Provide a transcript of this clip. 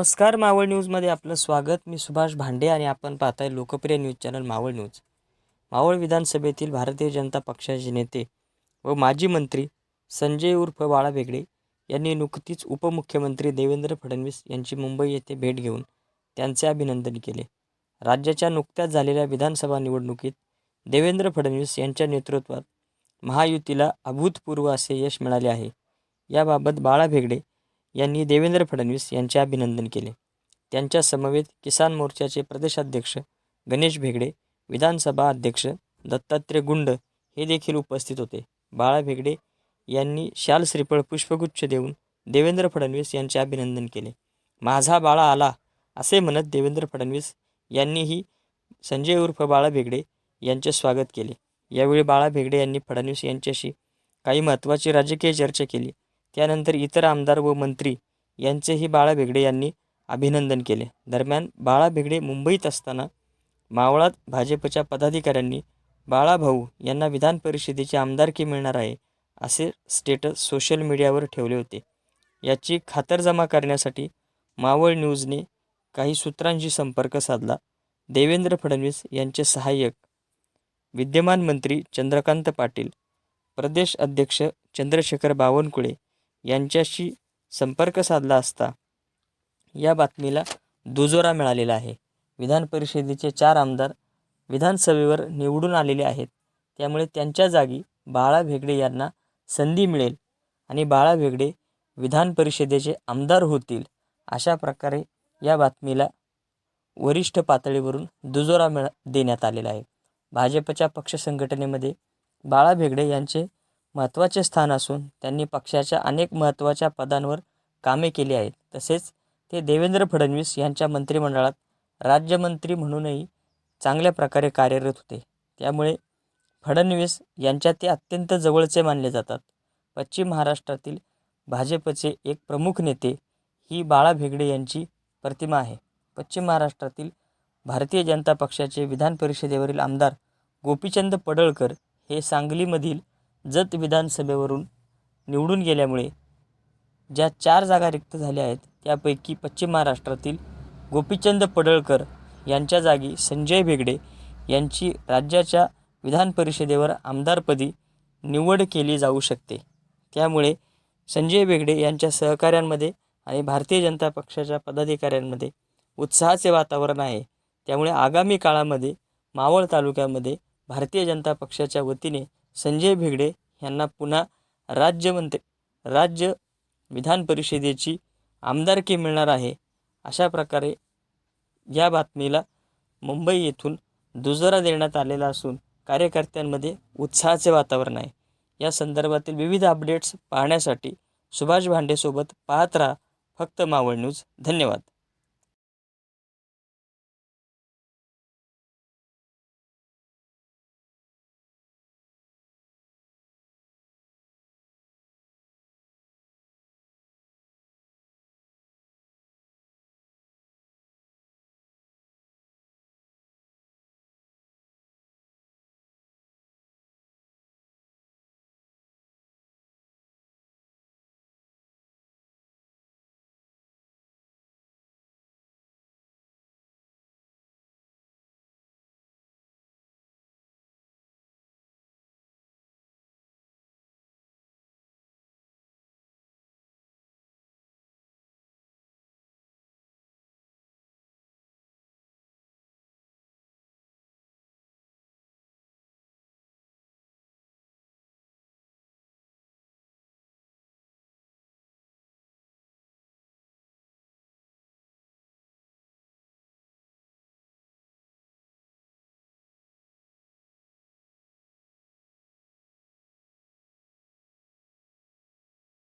नमस्कार मावळ न्यूजमध्ये आपलं स्वागत. मी सुभाष भांडे आणि आपण पाहताय लोकप्रिय news channel Maval news. Maval विधानसभेतील भारतीय जनता पक्षाचे नेते व माजी मंत्री संजय उर्फ बाळा भेगडे यांनी नुकतीच उपमुख्यमंत्री देवेंद्र फडणवीस यांची मुंबई येथे भेट घेऊन त्यांचे अभिनंदन केले. राज्याच्या नुकत्याच झालेल्या विधानसभा निवडणुकीत देवेंद्र फडणवीस यांच्या नेतृत्वात महायुतीला अभूतपूर्व असे यश मिळाले आहे. याबाबत बाळा भेगडे यांनी देवेंद्र फडणवीस यांचे अभिनंदन केले. त्यांच्या समवेत किसान मोर्चाचे प्रदेशाध्यक्ष गणेश भेगडे विधानसभा अध्यक्ष दत्तात्रय गुंड हे देखील उपस्थित होते. बाळा भेगडे यांनी शाल श्रीफळ पुष्पगुच्छ देऊन देवेंद्र फडणवीस यांचे अभिनंदन केले. माझा बाळा आला असे म्हणत देवेंद्र फडणवीस यांनीही संजय उर्फ बाळा भेगडे यांचे स्वागत केले. यावेळी बाळा भेगडे यांनी फडणवीस यांच्याशी काही महत्त्वाची राजकीय चर्चा केली. त्यानंतर इतर आमदार व मंत्री यांचेही बाळा भेगडे यांनी अभिनंदन केले. दरम्यान बाळा भेगडे मुंबईत असताना मावळात भाजपच्या पदाधिकाऱ्यांनी बाळाभाऊ यांना विधान परिषदेची आमदारकी मिळणार आहे असे स्टेटस सोशल मीडियावर ठेवले होते. याची खातरजमा करण्यासाठी मावळ न्यूजने काही सूत्रांशी संपर्क साधला. देवेंद्र फडणवीस यांचे सहाय्यक विद्यमान मंत्री चंद्रकांत पाटील प्रदेश अध्यक्ष चंद्रशेखर बावनकुळे यांच्याशी संपर्क साधला असता या बातमीला दुजोरा मिळालेला आहे. विधान परिषदेचे चार आमदार विधानसभेवर निवडून आलेले आहेत. त्यामुळे त्यांच्या जागी बाळा भेगडे यांना संधी मिळेल आणि बाळा भेगडे विधान परिषदेचे आमदार होतील अशा प्रकारे या बातमीला वरिष्ठ पातळीवरून दुजोरा मिळा देण्यात आलेला आहे. भाजपच्या पक्ष संघटनेमध्ये बाळा भेगडे यांचे महत्त्वाचे स्थान असून त्यांनी पक्षाच्या अनेक महत्त्वाच्या पदांवर कामे केली आहेत. तसेच ते देवेंद्र फडणवीस यांच्या मंत्रिमंडळात राज्यमंत्री म्हणूनही चांगल्या प्रकारे कार्यरत होते. त्यामुळे फडणवीस यांच्या ते अत्यंत जवळचे मानले जातात. पश्चिम महाराष्ट्रातील भाजपचे एक प्रमुख नेते ही बाळा भेगडे यांची प्रतिमा आहे. पश्चिम महाराष्ट्रातील भारतीय जनता पक्षाचे विधान परिषदेवरील आमदार गोपीचंद पडळकर हे सांगलीमधील जत विधानसभेवरून निवडून गेल्यामुळे ज्या चार जागा रिक्त झाल्या आहेत त्यापैकी पश्चिम महाराष्ट्रातील गोपीचंद पडळकर यांच्या जागी संजय भेगडे यांची राज्याच्या विधान परिषदेवर आमदारपदी निवड केली जाऊ शकते. त्यामुळे संजय भेगडे यांच्या सहकाऱ्यांमध्ये आणि भारतीय जनता पक्षाच्या पदाधिकाऱ्यांमध्ये उत्साहाचे वातावरण आहे. त्यामुळे आगामी काळामध्ये मावळ तालुक्यामध्ये भारतीय जनता पक्षाच्या वतीने संजय भेगडे यांना पुन्हा राज्यमंत्री राज्य विधान परिषदेची आमदारकी मिळणार आहे अशा प्रकारे या बातमीला मुंबई येथून दुजोरा देण्यात आलेला असून कार्यकर्त्यांमध्ये उत्साहाचे वातावरण आहे. या संदर्भातील विविध अपडेट्स पाहण्यासाठी सुभाष भांडेसोबत पाहत राहा. फक्त मावळ न्यूज. धन्यवाद.